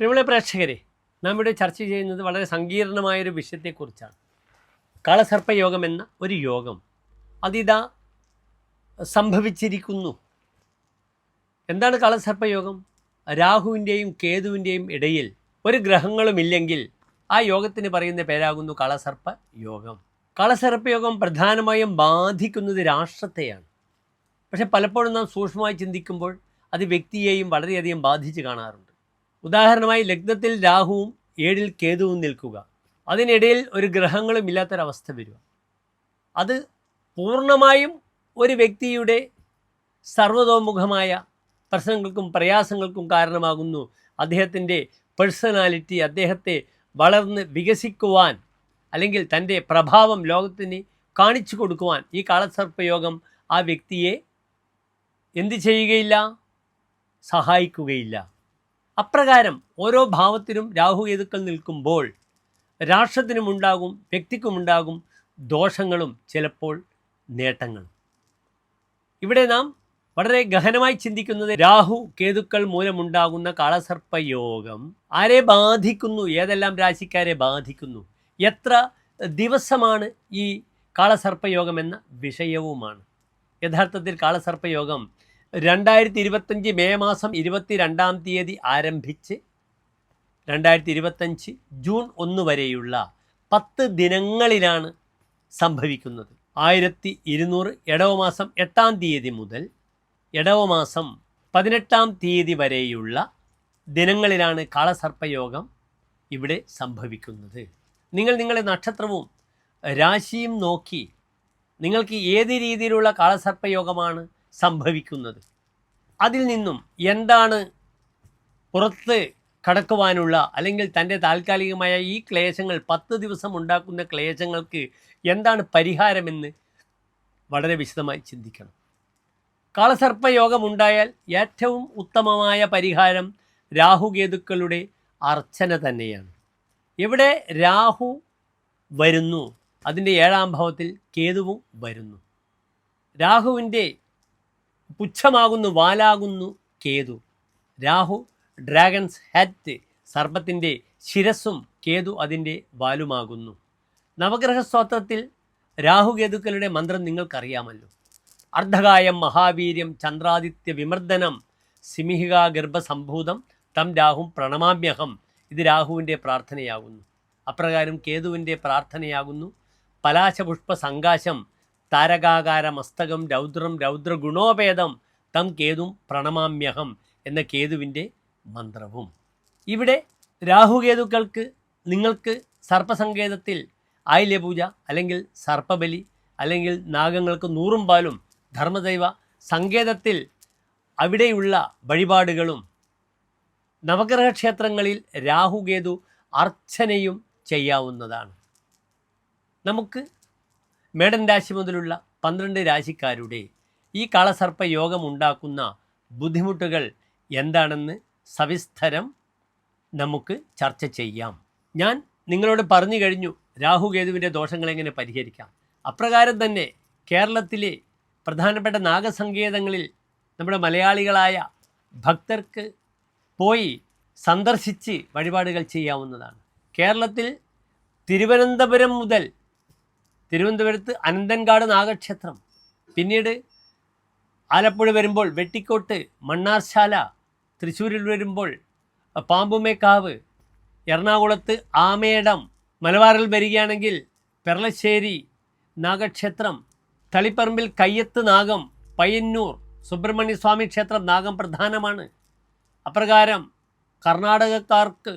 പ്രിയമുള്ള പ്രേക്ഷകരെ നാം ഇവിടെ ചർച്ച ചെയ്യുന്നത് വളരെ സങ്കീർണമായൊരു വിഷയത്തെക്കുറിച്ചാണ്. കാളസർപ്പയോഗം എന്ന ഒരു യോഗം അതിതാ സംഭവിച്ചിരിക്കുന്നു. എന്താണ് കാളസർപ്പയോഗം? രാഹുവിന്റെയും കേതുവിന്റെയും ഇടയിൽ ഒരു ഗ്രഹങ്ങളുമില്ലെങ്കിൽ ആ യോഗത്തിന് പറയുന്ന പേരാകുന്നു കാളസർപ്പ യോഗം കാളസർപ്പയോഗം പ്രധാനമായും ബാധിക്കുന്നത് രാഷ്ട്രത്തെയാണ്. പക്ഷെ പലപ്പോഴും നാം സൂക്ഷ്മമായി ചിന്തിക്കുമ്പോൾ അത് വ്യക്തിയെയും വളരെയധികം ബാധിച്ച് കാണാറുണ്ട്. ഉദാഹരണമായി ലഗ്നത്തിൽ രാഹുവും ഏഴിൽ കേതുവും നിൽക്കുക. അതിനിടയിൽ ഒരു ഗ്രഹങ്ങളും ഇല്ലാത്തൊരവസ്ഥ വരിക. അത് പൂർണമായും ഒരു വ്യക്തിയുടെ സർവതോമുഖമായ പ്രശ്നങ്ങൾക്കും പ്രയാസങ്ങൾക്കും കാരണമാകുന്നു. അദ്ദേഹത്തിന്റെ പേഴ്സണാലിറ്റി അദ്ദേഹത്തെ വളർന്ന് വികസിക്കുവാൻ അല്ലെങ്കിൽ തന്റെ പ്രഭാവം ലോകത്തിന് കാണിച്ചു കൊടുക്കുവാൻ ഈ കാളസർപ്പയോഗം ആ വ്യക്തിയെ എന്തു ചെയ്യുകയില്ല? സഹായിക്കുകയില്ല. അപ്രകാരം ഓരോ ഭാവത്തിനും രാഹുകേതുക്കൾ നിൽക്കുമ്പോൾ രാഷ്ട്രത്തിനുമുണ്ടാകും വ്യക്തിക്കുമുണ്ടാകും ദോഷങ്ങളും ചിലപ്പോൾ നേട്ടങ്ങളും. ഇവിടെ നാം വളരെ ഗഹനമായി ചിന്തിക്കുന്നത് രാഹു കേതുക്കൾ മൂലമുണ്ടാകുന്ന കാളസർപ്പയോഗം ആരെ ബാധിക്കുന്നു ഏതെല്ലാം രാശിക്കാരെ ബാധിക്കുന്നു എത്ര ദിവസമാണ് ഈ കാളസർപ്പയോഗം എന്ന വിഷയവുമാണ്. യഥാർത്ഥത്തിൽ കാളസർപ്പയോഗം രണ്ടായിരത്തി ഇരുപത്തഞ്ച് മെയ് മാസം ഇരുപത്തി രണ്ടാം തീയതി ആരംഭിച്ച് രണ്ടായിരത്തി ഇരുപത്തഞ്ച് ജൂൺ ഒന്ന് വരെയുള്ള പത്ത് ദിനങ്ങളിലാണ് സംഭവിക്കുന്നത്. ആയിരത്തി ഇരുന്നൂറ് ഇടവ മാസം എട്ടാം തീയതി മുതൽ ഇടവ മാസം പതിനെട്ടാം തീയതി വരെയുള്ള ദിനങ്ങളിലാണ് കാളസർപ്പയോഗം ഇവിടെ സംഭവിക്കുന്നത്. നിങ്ങൾ നിങ്ങളുടെ നക്ഷത്രവും രാശിയും നോക്കി നിങ്ങൾക്ക് ഏത് രീതിയിലുള്ള കാളസർപ്പയോഗമാണ് സംഭവിക്കുന്നത്. അതിൽ നിന്നും എന്താണ് പുറത്ത് കടക്കുവാനുള്ള അല്ലെങ്കിൽ തന്റെ താൽക്കാലികമായ ഈ ക്ലേശങ്ങൾ പത്ത് ദിവസം ഉണ്ടാക്കുന്ന ക്ലേശങ്ങൾക്ക് എന്താണ് പരിഹാരമെന്ന് വളരെ വിശദമായി ചിന്തിക്കണം. കാളസർപ്പയോഗം ഉണ്ടായാൽ ഏറ്റവും ഉത്തമമായ പരിഹാരം രാഹുകേതുക്കളുടെ അർച്ചന തന്നെയാണ്. ഇവിടെ രാഹു വരുന്നു? അതിന്റെ ഏഴാം ഭാവത്തിൽ കേതുവും വരുന്നു. രാഹുവിന്റെ പുച്ഛമാകുന്നു വാലാകുന്നു കേതു. രാഹു ഡ്രാഗൺസ് ഹെഡ് സർപ്പത്തിന്റെ ശിരസ്സും കേതു അതിന്റെ വാലുമാകുന്നു. നവഗ്രഹ സ്തോത്രത്തിൽ രാഹുകേതുക്കളുടെ മന്ത്രം നിങ്ങൾക്കറിയാമല്ലോ. അർദ്ധകായം മഹാവീര്യം ചന്ദ്രാദിത്യ വിമർദ്ദനം സിമിഹിക ഗർഭസംഭൂതം തം രാഹു പ്രണമാമ്യഹം ഇത് രാഹുവിന്റെ പ്രാർത്ഥനയാകുന്നു. അപ്രകാരം കേതുവിന്റെ പ്രാർത്ഥനയാകുന്നു. പലാശപുഷ്പ സങ്കാശം താരകാകാര മസ്തകം രൗദ്രം രൗദ്രഗുണോപേതം തം കേതും പ്രണമാമ്യഹം എന്ന കേതുവിന്റെ മന്ത്രവും. ഇവിടെ രാഹുകേതുക്കൾക്ക് നിങ്ങൾക്ക് സർപ്പസങ്കേതത്തിൽ ആയില്യപൂജ അല്ലെങ്കിൽ സർപ്പബലി അല്ലെങ്കിൽ നാഗങ്ങൾക്ക് നൂറും പാലും ധർമ്മദൈവ സങ്കേതത്തിൽ അവിടെയുള്ള വഴിപാടുകളും നവഗ്രഹ ക്ഷേത്രങ്ങളിൽ രാഹുകേതു അർച്ചനയും ചെയ്യാവുന്നതാണ്. നമുക്ക് മേടൻ രാശി മുതലുള്ള പന്ത്രണ്ട് രാശിക്കാരുടെ ഈ കാളസർപ്പ യോഗം ഉണ്ടാക്കുന്ന ബുദ്ധിമുട്ടുകൾ എന്താണെന്ന് സവിസ്തരം നമുക്ക് ചർച്ച ചെയ്യാം. ഞാൻ നിങ്ങളോട് പറഞ്ഞു കഴിഞ്ഞു രാഹുകേതുവിന്റെ ദോഷങ്ങൾ എങ്ങനെ പരിഹരിക്കാം. അപ്രകാരം തന്നെ കേരളത്തിലെ പ്രധാനപ്പെട്ട നാഗസങ്കേതങ്ങളിൽ നമ്മുടെ മലയാളികളായ ഭക്തർക്ക് പോയി സന്ദർശിച്ച് വഴിപാടുകൾ ചെയ്യാവുന്നതാണ്. കേരളത്തിൽ തിരുവനന്തപുരം മുതൽ തിരുവനന്തപുരത്ത് അനന്തൻകാട് നാഗക്ഷേത്രം. പിന്നീട് ആലപ്പുഴ വരുമ്പോൾ വെട്ടിക്കോട്ട് മണ്ണാർശാല തൃശ്ശൂരിൽ വരുമ്പോൾ പാമ്പുമേക്കാവ് എറണാകുളത്ത് ആമേടം മലബാറിൽ വരികയാണെങ്കിൽ പെർളശ്ശേരി നാഗക്ഷേത്രം തളിപ്പറമ്പിൽ കയ്യത്ത് നാഗം പയ്യന്നൂർ സുബ്രഹ്മണ്യ സ്വാമി ക്ഷേത്രം നാഗം പ്രധാനമാണ്. അപ്രകാരം കർണാടകക്കാർക്ക്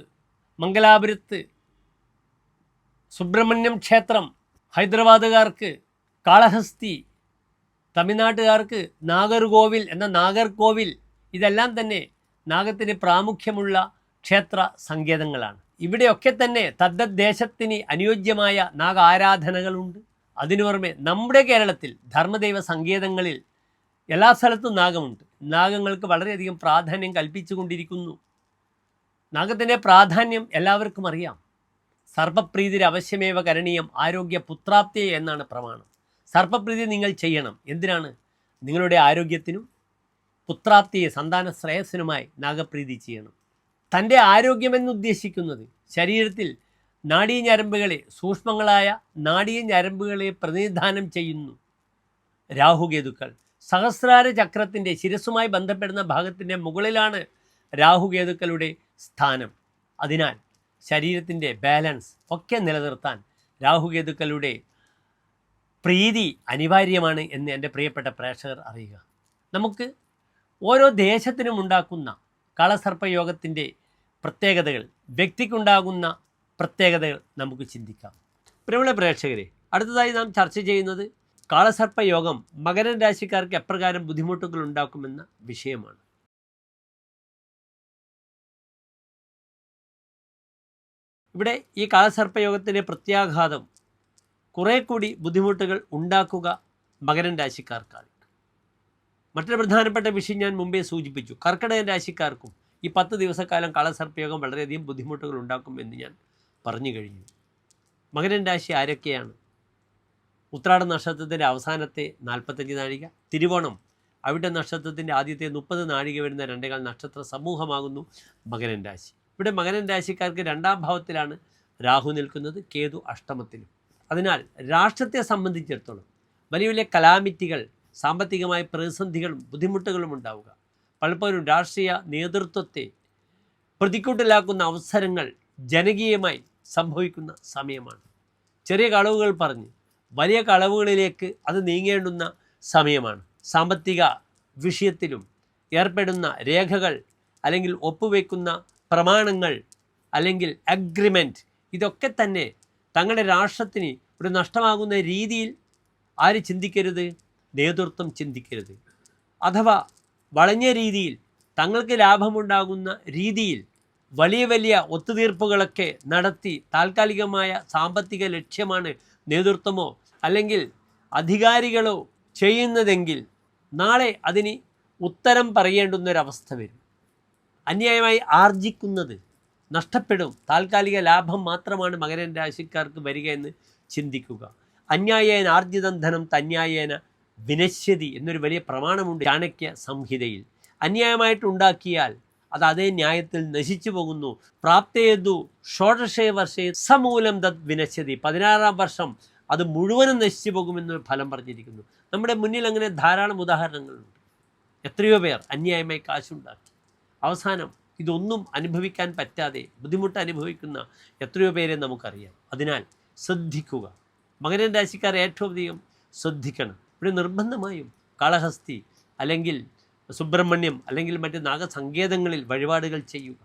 മംഗലാപുരത്ത് സുബ്രഹ്മണ്യം ക്ഷേത്രം ഹൈദരാബാദുകാർക്ക് കാളഹസ്തി തമിഴ്നാട്ടുകാർക്ക് നാഗർകോവിൽ എന്ന നാഗർകോവിൽ ഇതെല്ലാം തന്നെ നാഗത്തിന് പ്രാമുഖ്യമുള്ള ക്ഷേത്ര സങ്കേതങ്ങളാണ്. ഇവിടെയൊക്കെ തന്നെ തദ്ദേശത്തിന് അനുയോജ്യമായ നാഗ ആരാധനകളുണ്ട് അതിനു പുറമെ നമ്മുടെ കേരളത്തിൽ ധർമ്മദൈവ സങ്കേതങ്ങളിൽ എല്ലാ സ്ഥലത്തും നാഗമുണ്ട്. നാഗങ്ങൾക്ക് വളരെയധികം പ്രാധാന്യം കൽപ്പിച്ചു കൊണ്ടിരിക്കുന്നു നാഗത്തിന്റെ പ്രാധാന്യം എല്ലാവർക്കും അറിയാം. സർപ്പപ്രീതിര് അവശ്യമേവ കരണീയം ആരോഗ്യ പുത്രാപ്തിയെ എന്നാണ് പ്രമാണം. സർപ്പപ്രീതി നിങ്ങൾ ചെയ്യണം. എന്തിനാണ്? നിങ്ങളുടെ ആരോഗ്യത്തിനും പുത്രാപ്തിയെ സന്താന ശ്രേയസ്സിനുമായി നാഗപ്രീതി ചെയ്യണം. തന്റെ ആരോഗ്യമെന്നുദ്ദേശിക്കുന്നത് ശരീരത്തിൽ ശരീരത്തിൽ നാഡീഞരമ്പുകളെ സൂക്ഷ്മങ്ങളായ നാഡീഞരമ്പുകളെ പ്രതിനിധാനം ചെയ്യുന്നു. രാഹുകേതുക്കൾ. സഹസ്രാര ചക്രത്തിന്റെ ശിരസുമായി ബന്ധപ്പെടുന്ന ഭാഗത്തിന്റെ മുകളിലാണ് രാഹുകേതുക്കളുടെ സ്ഥാനം. അതിനാൽ ശരീരത്തിന്റെ ബാലൻസ് ഒക്കെ നിലനിർത്താൻ രാഹുകേതുക്കളുടെ പ്രീതി അനിവാര്യമാണ് എന്ന് എന്റെ പ്രിയപ്പെട്ട പ്രേക്ഷകർ അറിയുക. നമുക്ക് ഓരോ ദേശത്തിനും ഉണ്ടാക്കുന്ന കളസർപ്പയോഗത്തിന്റെ പ്രത്യേകതകൾ വ്യക്തിക്കുണ്ടാകുന്ന പ്രത്യേകതകൾ നമുക്ക് ചിന്തിക്കാം. പ്രിയമുള്ള പ്രേക്ഷകരെ അടുത്തതായി നാം ചർച്ച ചെയ്യുന്നത് കാളസർപ്പയോഗം മകരൻ രാശിക്കാർക്ക് എപ്രകാരം ബുദ്ധിമുട്ടുകൾ ഉണ്ടാക്കുമെന്ന വിഷയമാണ്. ഇവിടെ ഈ കാലസർപ്പയോഗത്തിന്റെ പ്രത്യാഘാതം കുറേ കൂടി ബുദ്ധിമുട്ടുകൾ ഉണ്ടാക്കുക മകരൻ രാശിക്കാർക്കാണ്. മറ്റൊരു പ്രധാനപ്പെട്ട വിഷയം ഞാൻ മുമ്പേ സൂചിപ്പിച്ചു. കർക്കിടകൻ രാശിക്കാർക്കും ഈ പത്ത് ദിവസക്കാലം കാലസർപ്പയോഗം വളരെയധികം ബുദ്ധിമുട്ടുകൾ ഉണ്ടാക്കും എന്ന് ഞാൻ പറഞ്ഞു കഴിഞ്ഞു. മകരൻ രാശി ആരൊക്കെയാണ്? ഉത്രാട നക്ഷത്രത്തിന്റെ അവസാനത്തെ നാൽപ്പത്തഞ്ച് നാഴിക തിരുവോണം അവിടെ നക്ഷത്രത്തിന്റെ ആദ്യത്തെ മുപ്പത് നാഴിക വരുന്ന രണ്ടേകാൽ നക്ഷത്ര സമൂഹമാകുന്നു മകരൻ രാശി. ഇവിടെ മകനൻ രാശിക്കാർക്ക് രണ്ടാം ഭാവത്തിലാണ് രാഹു നിൽക്കുന്നത് കേതു അഷ്ടമത്തിലും. അതിനാൽ രാഷ്ട്രത്തെ സംബന്ധിച്ചിടത്തോളം വലിയ വലിയ കലാമിറ്റികൾ സാമ്പത്തികമായ പ്രതിസന്ധികളും ബുദ്ധിമുട്ടുകളും ഉണ്ടാവുക പലപ്പോഴും രാഷ്ട്രീയ നേതൃത്വത്തെ പ്രതിക്കൂട്ടിലാക്കുന്ന അവസരങ്ങൾ ജനകീയമായി സംഭവിക്കുന്ന സമയമാണ്. ചെറിയ കളവുകൾ പറഞ്ഞ് വലിയ കളവുകളിലേക്ക് അത് നീങ്ങേണ്ടുന്ന സമയമാണ്. സാമ്പത്തിക വിഷയത്തിലും ഏർപ്പെടുന്ന രേഖകൾ അല്ലെങ്കിൽ ഒപ്പുവെക്കുന്ന പ്രമാണങ്ങൾ അല്ലെങ്കിൽ അഗ്രിമെന്റ് ഇതൊക്കെ തന്നെ തങ്ങളുടെ രാഷ്ട്രത്തിന് ഒരു നഷ്ടമാകുന്ന രീതിയിൽ ആര് ചിന്തിക്കരുത്? നേതൃത്വം ചിന്തിക്കരുത്. അഥവാ വളഞ്ഞ രീതിയിൽ തങ്ങൾക്ക് ലാഭമുണ്ടാകുന്ന രീതിയിൽ വലിയ വലിയ ഒത്തുതീർപ്പുകളൊക്കെ നടത്തി താൽക്കാലികമായ സാമ്പത്തിക ലക്ഷ്യമാണ് നേതൃത്വമോ അല്ലെങ്കിൽ അധികാരികളോ ചെയ്യുന്നതെങ്കിൽ നാളെ അതിന് ഉത്തരം പറയേണ്ടുന്നൊരവസ്ഥ വരും. അന്യായമായി ആർജിക്കുന്നത് നഷ്ടപ്പെടും. താൽക്കാലിക ലാഭം മാത്രമാണ് മകരൻ രാശിക്കാർക്ക് വരിക എന്ന് ചിന്തിക്കുക. അന്യായേന ആർജിതം ധനം തന്യായേന വിനശ്യതി എന്നൊരു വലിയ പ്രമാണമുണ്ട് ചാണക്യ സംഹിതയിൽ. അന്യായമായിട്ട് ഉണ്ടാക്കിയാൽ അത് അതേ ന്യായത്തിൽ നശിച്ചു പോകുന്നു. പ്രാപ്തേതു ഷോഡശേ വർഷേ സമൂലം തത് വിനശ്യതി. പതിനാറാം വർഷം അത് മുഴുവനും നശിച്ചു പോകുമെന്ന് ഫലം പറഞ്ഞിരിക്കുന്നു. നമ്മുടെ മുന്നിൽ അങ്ങനെ ധാരാളം ഉദാഹരണങ്ങളുണ്ട്. എത്രയോ പേർ അന്യായമായി കാശുണ്ടാക്കി. അവസാനം ഇതൊന്നും അനുഭവിക്കാൻ പറ്റാതെ ബുദ്ധിമുട്ട് അനുഭവിക്കുന്ന എത്രയോ പേരെ നമുക്കറിയാം. അതിനാൽ ശ്രദ്ധിക്കുക. മകരൻ രാശിക്കാർ ഏറ്റവും അധികം ശ്രദ്ധിക്കണം. ഇവിടെ നിർബന്ധമായും കാളഹസ്തി അല്ലെങ്കിൽ സുബ്രഹ്മണ്യം അല്ലെങ്കിൽ മറ്റ് നാഗസങ്കേതങ്ങളിൽ വഴിപാടുകൾ ചെയ്യുക.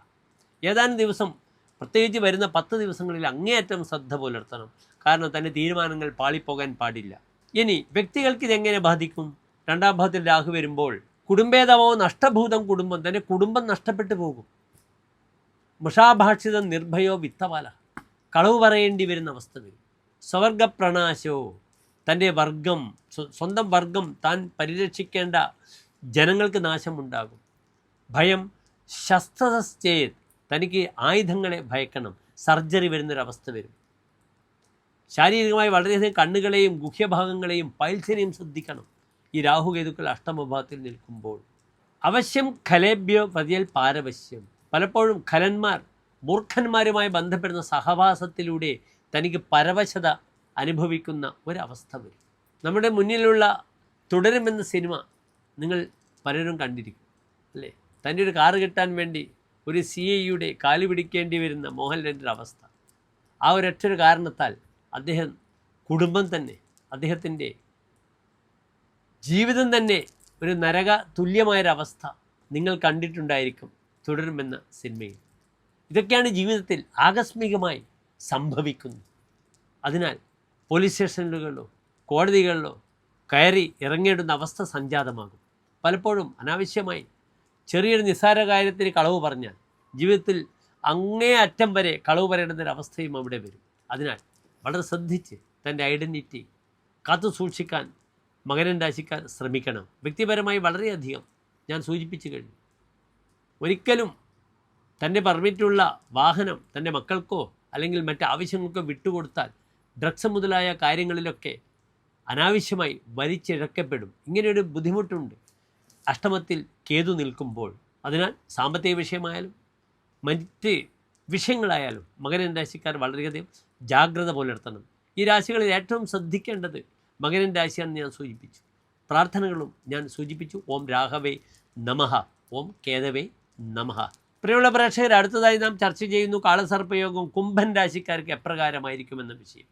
ഏതാനും ദിവസം പ്രത്യേകിച്ച് വരുന്ന പത്ത് ദിവസങ്ങളിൽ അങ്ങേയറ്റം ശ്രദ്ധ പുലർത്തണം. കാരണം തന്റെ തീരുമാനങ്ങൾ പാളിപ്പോകാൻ പാടില്ല. ഇനി വ്യക്തികൾക്ക് ഇതെങ്ങനെ ബാധിക്കും? രണ്ടാം ഭാഗത്തിൽ രാഹു വരുമ്പോൾ കുടുംബേതമോ നഷ്ടഭൂതം കുടുംബം തന്നെ കുടുംബം നഷ്ടപ്പെട്ടു പോകും. മുഷാഭാഷിതം നിർഭയോ വിത്തപാല കളവ് പറയേണ്ടി വരുന്ന അവസ്ഥ വരും സ്വവർഗപ്രണാശോ തന്റെ വർഗം സ്വന്തം വർഗം താൻ പരിരക്ഷിക്കേണ്ട ജനങ്ങൾക്ക് നാശമുണ്ടാകും. ഭയം ശസ്ത്രശ്ചേത് തനിക്ക് ആയുധങ്ങളെ ഭയക്കണം സർജറി വരുന്നൊരവസ്ഥ വരും. ശാരീരികമായി വളരെയധികം കണ്ണുകളെയും ഗുഹ്യഭാഗങ്ങളെയും പൈൽസിനെയും ശ്രദ്ധിക്കണം. ഈ രാഹുകേതുക്കൾ അഷ്ടമഭാവത്തിൽ നിൽക്കുമ്പോൾ അവശ്യം ഖലേഭ്യോ പതിയൽ പാരവശ്യം. പലപ്പോഴും ഖലന്മാർ മൂർഖന്മാരുമായി ബന്ധപ്പെടുന്ന സഹവാസത്തിലൂടെ തനിക്ക് പരവശത അനുഭവിക്കുന്ന ഒരവസ്ഥ വരും. നമ്മുടെ മുന്നിലുള്ള തുടരുമെന്ന സിനിമ നിങ്ങൾ പലരും കണ്ടിരിക്കും അല്ലേ? തന്റെ ഒരു കാറ് കിട്ടാൻ വേണ്ടി ഒരു സി ഐയുടെ കാലു പിടിക്കേണ്ടി വരുന്ന മോഹൻലാലിന്റെ അവസ്ഥ. ആ ഒരൊറ്റൊരു കാരണത്താൽ അദ്ദേഹം കുടുംബം തന്നെ അദ്ദേഹത്തിന്റെ ജീവിതം തന്നെ ഒരു നരക തുല്യമായൊരവസ്ഥ നിങ്ങൾ കണ്ടിട്ടുണ്ടായിരിക്കും തുടരുമെന്ന സിനിമയിൽ. ഇതൊക്കെയാണ് ജീവിതത്തിൽ ആകസ്മികമായി സംഭവിക്കുന്നത്. അതിനാൽ പോലീസ് സ്റ്റേഷനുകളിലോ കോടതികളിലോ കയറി ഇറങ്ങേണ്ടുന്ന അവസ്ഥ സംജാതമാകും. പലപ്പോഴും അനാവശ്യമായി ചെറിയൊരു നിസ്സാര കാര്യത്തിന് കളവ് പറഞ്ഞാൽ ജീവിതത്തിൽ അങ്ങേ അറ്റം വരെ കളവ് പറയേണ്ടുന്നൊരവസ്ഥയും അവിടെ വരും. അതിനാൽ വളരെ ശ്രദ്ധിച്ച് തന്റെ ഐഡന്റിറ്റി കാത്തു സൂക്ഷിക്കാൻ മകരൻ രാശിക്കാർ ശ്രമിക്കണം. വ്യക്തിപരമായി വളരെയധികം ഞാൻ സൂചിപ്പിച്ചു കഴിഞ്ഞു. ഒരിക്കലും തന്റെ പെർമിറ്റുള്ള വാഹനം തന്റെ മക്കൾക്കോ അല്ലെങ്കിൽ മറ്റ് ആവശ്യങ്ങൾക്കോ വിട്ടുകൊടുത്താൽ ഡ്രഗ്സ് മുതലായ കാര്യങ്ങളിലൊക്കെ അനാവശ്യമായി വലിച്ചിഴക്കപ്പെടും. ഇങ്ങനെയൊരു ബുദ്ധിമുട്ടുണ്ട്. അഷ്ടമത്തിൽ കേതു നിൽക്കുമ്പോൾ അതിനാൽ സാമ്പത്തിക വിഷയമായാലും മറ്റ് വിഷയങ്ങളായാലും മകരൻ രാശിക്കാർ വളരെയധികം ജാഗ്രത പുലർത്തണം. ഈ രാശികളിൽ ഏറ്റവും ശ്രദ്ധിക്കേണ്ടത് മകരൻ രാശിയാണെന്ന് ഞാൻ സൂചിപ്പിച്ചു പ്രാർത്ഥനകളും ഞാൻ സൂചിപ്പിച്ചു. ഓം രാഘവേ നമഹ ഓം കേതവേ നമഹ പ്രിയമുള്ള പ്രേക്ഷകർ അടുത്തതായി നാം ചർച്ച ചെയ്യുന്നു കാളസർപ്പയോഗം കുംഭൻ രാശിക്കാർക്ക് എപ്രകാരമായിരിക്കുമെന്ന വിഷയം.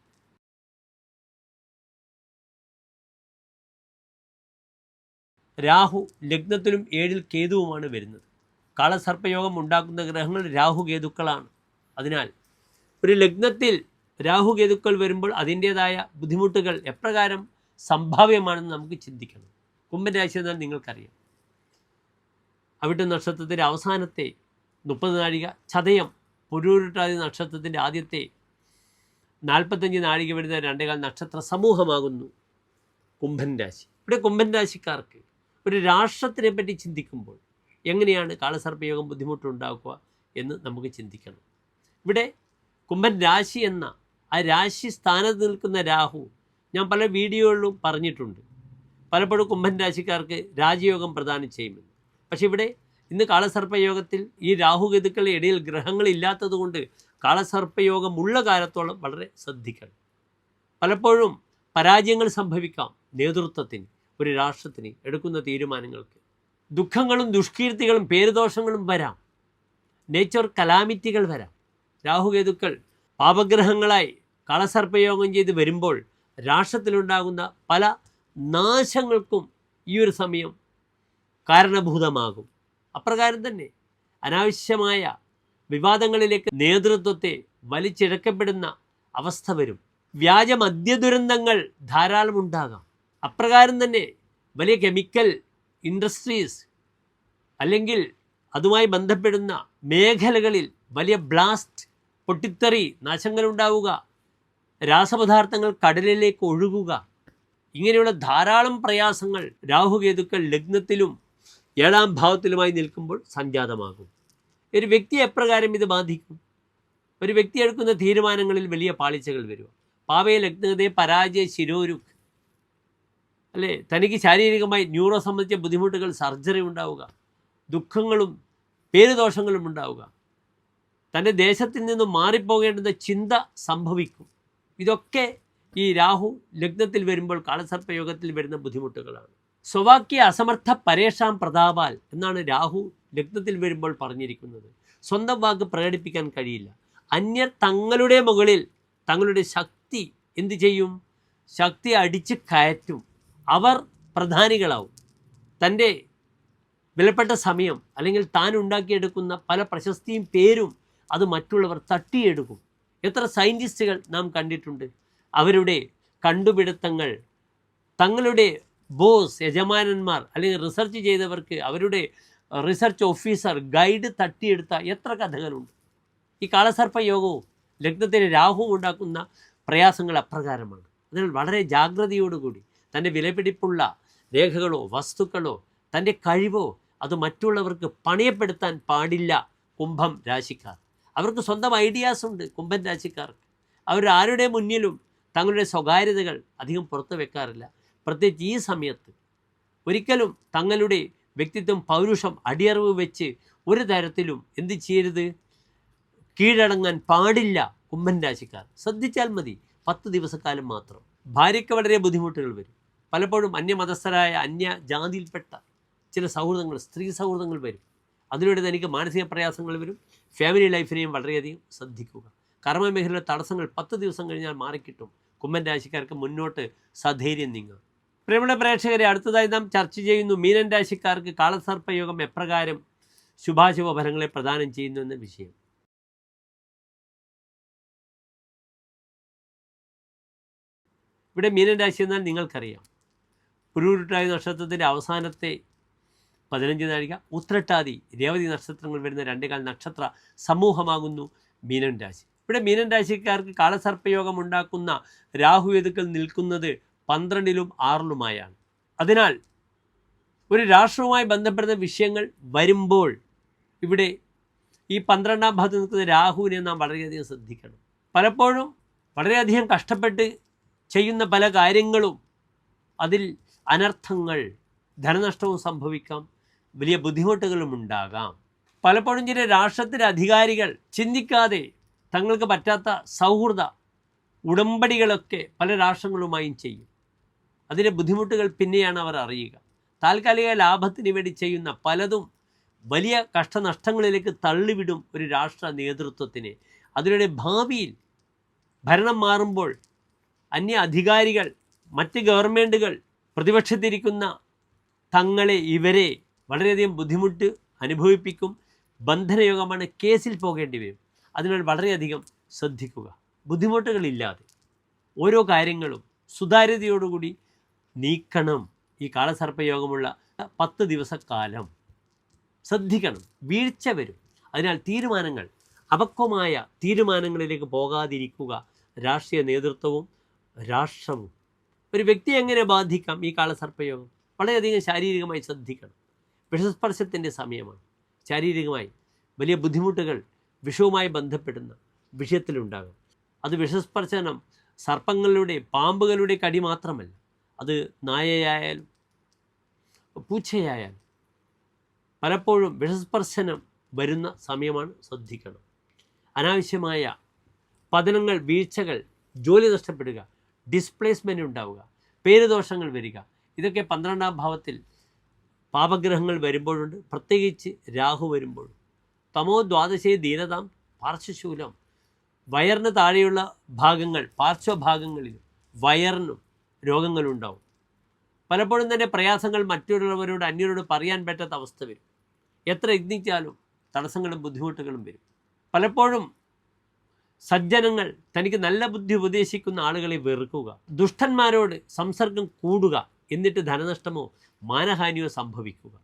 രാഹു ലഗ്നത്തിലും ഏഴിൽ കേതുവുമാണ് വരുന്നത്. കാളസർപ്പയോഗം ഉണ്ടാക്കുന്ന ഗ്രഹങ്ങൾ രാഹു കേതുക്കളാണ് അതിനാൽ ഒരു ലഗ്നത്തിൽ രാഹു കേതുക്കൾ വരുമ്പോൾ അതിന്റേതായ ബുദ്ധിമുട്ടുകൾ എപ്രകാരം സംഭാവ്യമാണെന്ന് നമുക്ക് ചിന്തിക്കണം. കുംഭരാശി എന്നാൽ നിങ്ങൾക്കറിയാം. അവിട്ട നക്ഷത്രത്തിന്റെ അവസാനത്തെ മുപ്പത് നാഴിക ചതയം പുരൂരുട്ടാതി നക്ഷത്രത്തിന്റെ ആദ്യത്തെ നാൽപ്പത്തഞ്ച് നാഴിക വരുന്ന രണ്ടേകാൽ നക്ഷത്ര സമൂഹമാകുന്നു കുംഭൻ രാശി. ഇവിടെ കുംഭൻ രാശിക്കാർക്ക് ഒരു രാഷ്ട്രത്തിനെ പറ്റി ചിന്തിക്കുമ്പോൾ എങ്ങനെയാണ് കാളസർപ്പയോഗം ബുദ്ധിമുട്ടുണ്ടാക്കുക എന്ന് നമുക്ക് ചിന്തിക്കണം. ഇവിടെ കുംഭൻ രാശി എന്ന ആ രാശി സ്ഥാനത്ത് നിൽക്കുന്ന രാഹു ഞാൻ പല വീഡിയോകളിലും പറഞ്ഞിട്ടുണ്ട്. പലപ്പോഴും കുംഭൻ രാശിക്കാർക്ക് രാജയോഗം പ്രദാനം ചെയ്യുമെന്ന് പക്ഷേ ഇവിടെ ഇന്ന് കാളസർപ്പയോഗത്തിൽ ഈ രാഹുഗതുക്കളുടെ ഇടയിൽ ഗ്രഹങ്ങളില്ലാത്തതുകൊണ്ട് കാളസർപ്പയോഗമുള്ള കാലത്തോളം വളരെ ശ്രദ്ധിക്കണം. പലപ്പോഴും പരാജയങ്ങൾ സംഭവിക്കാം നേതൃത്വത്തിന് ഒരു രാഷ്ട്രത്തിന് എടുക്കുന്ന തീരുമാനങ്ങൾക്ക്. ദുഃഖങ്ങളും ദുഷ്കീർത്തികളും പേരുദോഷങ്ങളും വരാം. നേച്ചർ കലാമിറ്റികൾ വരാം. രാഹുകേതുക്കൾ പാപഗ്രഹങ്ങളായി കളസർപ്പയോഗം ചെയ്ത് വരുമ്പോൾ രാഷ്ട്രത്തിലുണ്ടാകുന്ന പല നാശങ്ങൾക്കും ഈ ഒരു സമയം കാരണഭൂതമാകും. അപ്രകാരം തന്നെ അനാവശ്യമായ വിവാദങ്ങളിലേക്ക് നേതൃത്വത്തെ വലിച്ചിഴക്കപ്പെടുന്ന അവസ്ഥ വരും. വ്യാജ മദ്യദുരന്തങ്ങൾ ധാരാളം ഉണ്ടാകാം. അപ്രകാരം തന്നെ വലിയ കെമിക്കൽ ഇൻഡസ്ട്രീസ് അല്ലെങ്കിൽ അതുമായി ബന്ധപ്പെടുന്ന മേഖലകളിൽ വലിയ ബ്ലാസ്റ്റ് പൊട്ടിത്തെറി നാശങ്ങളുണ്ടാവുക രാസപദാർത്ഥങ്ങൾ കടലിലേക്ക് ഒഴുകുക. ഇങ്ങനെയുള്ള ധാരാളം പ്രയാസങ്ങൾ രാഹുകേതുക്കൾ ലഗ്നത്തിലും ഏഴാം ഭാവത്തിലുമായി നിൽക്കുമ്പോൾ സംജാതമാകും. ഒരു വ്യക്തി എപ്രകാരം ഇത് ബാധിക്കും? ഒരു വ്യക്തി എടുക്കുന്ന തീരുമാനങ്ങളിൽ വലിയ പാളിച്ചകൾ വരും. പാവയെ ലഗ്നതയെ പരാജയ ശിരോരുക്ക്. അല്ലേ? തനിക്ക് ശാരീരികമായി ന്യൂറോ സംബന്ധിച്ച ബുദ്ധിമുട്ടുകൾ സർജറി ഉണ്ടാവുക. ദുഃഖങ്ങളും പേരുദോഷങ്ങളും ഉണ്ടാവുക. തന്റെ ദേശത്തിൽ നിന്നും മാറിപ്പോകേണ്ടുന്ന ചിന്ത സംഭവിക്കും. ഇതൊക്കെ ഈ രാഹു ലഗ്നത്തിൽ വരുമ്പോൾ കാളസർപ്പയോഗത്തിൽ വരുന്ന ബുദ്ധിമുട്ടുകളാണ്. സ്വവാക്യ അസമർത്ഥ പരേഷാം പ്രതാപാൽ എന്നാണ് രാഹു ലഗ്നത്തിൽ വരുമ്പോൾ പറഞ്ഞിരിക്കുന്നത്. സ്വന്തം വാക്ക് പ്രകടിപ്പിക്കാൻ കഴിയില്ല. അന്യർ തങ്ങളുടെ മുകളിൽ തങ്ങളുടെ ശക്തി എന്ത് ചെയ്യും? ശക്തി അടിച്ച് കയറ്റും. അവർ പ്രധാനികളാവും. തന്റെ വിലപ്പെട്ട സമയം അല്ലെങ്കിൽ താൻ ഉണ്ടാക്കിയെടുക്കുന്ന പല പ്രശസ്തിയും പേരും അത് മറ്റുള്ളവർ തട്ടിയെടുക്കും. എത്ര സയന്റിസ്റ്റുകൾ നാം കണ്ടിട്ടുണ്ട്. അവരുടെ കണ്ടുപിടുത്തങ്ങൾ തങ്ങളുടെ ബോസ് യജമാനന്മാർ അല്ലെങ്കിൽ റിസർച്ച് ചെയ്തവർക്ക് അവരുടെ റിസർച്ച് ഓഫീസർ ഗൈഡ് തട്ടിയെടുത്ത എത്ര കഥകളുണ്ട്. ഈ കാളസർപ്പ യോഗവും ലഗ്നത്തിന് രാഹുവും ഉണ്ടാക്കുന്ന പ്രയാസങ്ങൾ അപ്രകാരമാണ്. അതിനാൽ വളരെ ജാഗ്രതയോടുകൂടി തന്റെ വിലപിടിപ്പുള്ള രേഖകളോ വസ്തുക്കളോ തന്റെ കഴിവോ അത് മറ്റുള്ളവർക്ക് പണയപ്പെടുത്താൻ പാടില്ല കുംഭം രാശിക്കാർ അവർക്ക് സ്വന്തം ഐഡിയാസ് ഉണ്ട് കുംഭൻ രാശിക്കാർക്ക്. അവർ ആരുടെ മുന്നിലും തങ്ങളുടെ സ്വകാര്യതകൾ അധികം പുറത്തു വെക്കാറില്ല. പ്രത്യേകിച്ച് ഈ സമയത്ത് ഒരിക്കലും തങ്ങളുടെ വ്യക്തിത്വം പൗരുഷം അടിയറവ് വെച്ച് ഒരു തരത്തിലും എന്ത് ചെയ്യരുത്? കീഴടങ്ങാൻ പാടില്ല കുംഭൻ രാശിക്കാർ. ശ്രദ്ധിച്ചാൽ മതി പത്ത് ദിവസക്കാലം മാത്രം. ഭാര്യയ്ക്ക് വളരെ ബുദ്ധിമുട്ടുകൾ വരും. പലപ്പോഴും അന്യമതസ്ഥരായ അന്യ ജാതിയിൽപ്പെട്ട ചില സൗഹൃദങ്ങൾ സ്ത്രീ സൗഹൃദങ്ങൾ വരും. അതിലൂടെ തനിക്ക് മാനസിക പ്രയാസങ്ങൾ വരും. ഫാമിലി ലൈഫിനെയും വളരെയധികം ശ്രദ്ധിക്കുക. കർമ്മമേഖലയിലെ തടസ്സങ്ങൾ പത്ത് ദിവസം കഴിഞ്ഞാൽ മാറിക്കിട്ടും. കുമ്മൻ രാശിക്കാർക്ക് മുന്നോട്ട് സധൈര്യം നീങ്ങുക പ്രിയമുള്ള പ്രേക്ഷകരെ അടുത്തതായി നാം ചർച്ച ചെയ്യുന്നു മീനൻ രാശിക്കാർക്ക് കാളസർപ്പയോഗം എപ്രകാരം ശുഭാശുഭ ഫലങ്ങളെ പ്രദാനം ചെയ്യുന്നു എന്ന വിഷയം. ഇവിടെ മീനൻ രാശി എന്നാൽ നിങ്ങൾക്കറിയാം. പുരൂരുട്ടായ നക്ഷത്രത്തിന്റെ അവസാനത്തെ പതിനഞ്ച് നാഴിക. ഉത്രട്ടാതി രേവതി നക്ഷത്രങ്ങൾ വരുന്ന രണ്ടേകാൽ നക്ഷത്ര സമൂഹമാകുന്നു മീനൻ രാശി. ഇവിടെ മീനൻ രാശിക്കാർക്ക് കാളസർപ്പയോഗം ഉണ്ടാക്കുന്ന രാഹു എതുക്കൾ നിൽക്കുന്നത് പന്ത്രണ്ടിലും ആറിലുമായാണ്. അതിനാൽ ഒരു രാഷ്ട്രവുമായി ബന്ധപ്പെടുന്ന വിഷയങ്ങൾ വരുമ്പോൾ ഇവിടെ ഈ പന്ത്രണ്ടാം ഭാഗത്ത് നിൽക്കുന്ന രാഹുവിനെ നാം വളരെയധികം ശ്രദ്ധിക്കണം. പലപ്പോഴും വളരെയധികം കഷ്ടപ്പെട്ട് ചെയ്യുന്ന പല കാര്യങ്ങളും അതിൽ അനർത്ഥങ്ങൾ ധനനഷ്ടവും സംഭവിക്കാം. വലിയ ബുദ്ധിമുട്ടുകളും ഉണ്ടാകാം. പലപ്പോഴും ചില രാഷ്ട്രത്തിലെ അധികാരികൾ ചിന്തിക്കാതെ തങ്ങൾക്ക് പറ്റാത്ത സൗഹൃദ ഉടമ്പടികളൊക്കെ പല രാഷ്ട്രങ്ങളുമായും ചെയ്യും. അതിന്റെ ബുദ്ധിമുട്ടുകൾ പിന്നെയാണ് അവർ അറിയുക. താൽക്കാലിക ലാഭത്തിന് വേണ്ടി ചെയ്യുന്ന പലതും വലിയ കഷ്ടനഷ്ടങ്ങളിലേക്ക് തള്ളിവിടും ഒരു രാഷ്ട്ര നേതൃത്വത്തിന്. അതിലൂടെ ഭാവിയിൽ ഭരണം മാറുമ്പോൾ അന്യ അധികാരികൾ മറ്റ് ഗവൺമെന്റുകൾ പ്രതിപക്ഷത്തിരിക്കുന്ന തങ്ങളെ ഇവരെ വളരെയധികം ബുദ്ധിമുട്ട് അനുഭവിപ്പിക്കും. ബന്ധനയോഗമാണ് കേസിൽ പോകേണ്ടി വരും. അതിനാൽ വളരെയധികം ശ്രദ്ധിക്കുക. ബുദ്ധിമുട്ടുകളില്ലാതെ ഓരോ കാര്യങ്ങളും സുതാര്യതയോടുകൂടി നീക്കണം. ഈ കാളസർപ്പയോഗമുള്ള പത്ത് ദിവസക്കാലം ശ്രദ്ധിക്കണം. വീഴ്ച വരും. അതിനാൽ തീരുമാനങ്ങൾ അപക്വമായ തീരുമാനങ്ങളിലേക്ക് പോകാതിരിക്കുക. രാഷ്ട്രീയ നേതൃത്വവും രാഷ്ട്രവും. ഒരു വ്യക്തിയെ എങ്ങനെ ബാധിക്കാം ഈ കാളസർപ്പയോഗം? വളരെയധികം ശാരീരികമായി ശ്രദ്ധിക്കണം. വിഷസ്പർശത്തിന്റെ സമയമാണ്. ശാരീരികമായി വലിയ ബുദ്ധിമുട്ടുകൾ വിഷവുമായി ബന്ധപ്പെടുന്ന വിഷയത്തിലുണ്ടാകും. അത് വിഷസ്പർശനം സർപ്പങ്ങളുടെ പാമ്പുകളുടെ കടി മാത്രമല്ല അത് നായയായാലും പൂച്ചയായാലും പലപ്പോഴും വിഷസ്പർശനം വരുന്ന സമയമാണ് ശ്രദ്ധിക്കണം. അനാവശ്യമായ പതനങ്ങൾ വീഴ്ചകൾ ജോലി നഷ്ടപ്പെടുക ഡിസ്പ്ലേസ്മെന്റ് ഉണ്ടാവുക പേരുദോഷങ്ങൾ വരിക ഇതൊക്കെ പന്ത്രണ്ടാം ഭാവത്തിൽ പാപഗ്രഹങ്ങൾ വരുമ്പോഴുണ്ട്. പ്രത്യേകിച്ച് രാഹു വരുമ്പോഴും തമോ ദ്വാദശേ ദീനതാം പാർശ്വശൂലം. വയറിന് താഴെയുള്ള ഭാഗങ്ങൾ പാർശ്വഭാഗങ്ങളിലും വയറിനും രോഗങ്ങളുണ്ടാവും. പലപ്പോഴും തന്നെ പ്രയാസങ്ങൾ മറ്റുള്ളവരോട് അന്യരോട് പറയാൻ പറ്റാത്ത അവസ്ഥ വരും. എത്ര യത്നിച്ചാലും തടസ്സങ്ങളും ബുദ്ധിമുട്ടുകളും വരും. പലപ്പോഴും സജ്ജനങ്ങൾ തനിക്ക് നല്ല ബുദ്ധി ഉപദേശിക്കുന്ന ആളുകളെ വെറുക്കുക. ദുഷ്ടന്മാരോട് സംസർഗം കൂടുക. എന്നിട്ട് ധനനഷ്ടമോ? മാനഹാനിയോ സംഭവിക്കുക.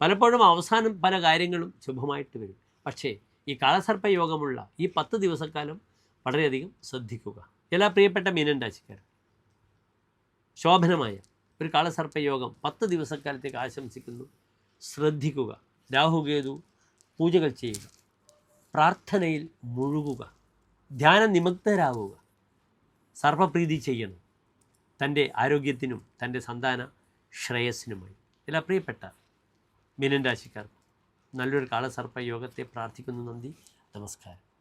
പലപ്പോഴും അവസാനം പല കാര്യങ്ങളും ശുഭമായിട്ട് വരും. പക്ഷേ ഈ കാലസർപ്പ യോഗമുള്ള ഈ പത്ത് ദിവസക്കാലം വളരെയധികം ശ്രദ്ധിക്കുക. എല്ലാ പ്രിയപ്പെട്ട മീനൻ രാശിക്കാർ ശോഭനമായ ഒരു കാളസർപ്പ യോഗം പത്ത് ദിവസക്കാലത്തേക്ക് ആശംസിക്കുന്നു. ശ്രദ്ധിക്കുക. രാഹുകേതു പൂജകൾ ചെയ്യുക. പ്രാർത്ഥനയിൽ മുഴുകുക. ധ്യാന നിമഗ്നരാകുക സർവപ്രീതി ചെയ്യണം. തന്റെ ആരോഗ്യത്തിനും തന്റെ സന്താന ശ്രേയസ്സിനുമായി. എല്ലാ പ്രിയപ്പെട്ട മീനൻ രാശിക്കാർ നല്ലൊരു കാളസർപ്പ യോഗത്തെ പ്രാർത്ഥിക്കുന്നു നന്ദി. നമസ്കാരം.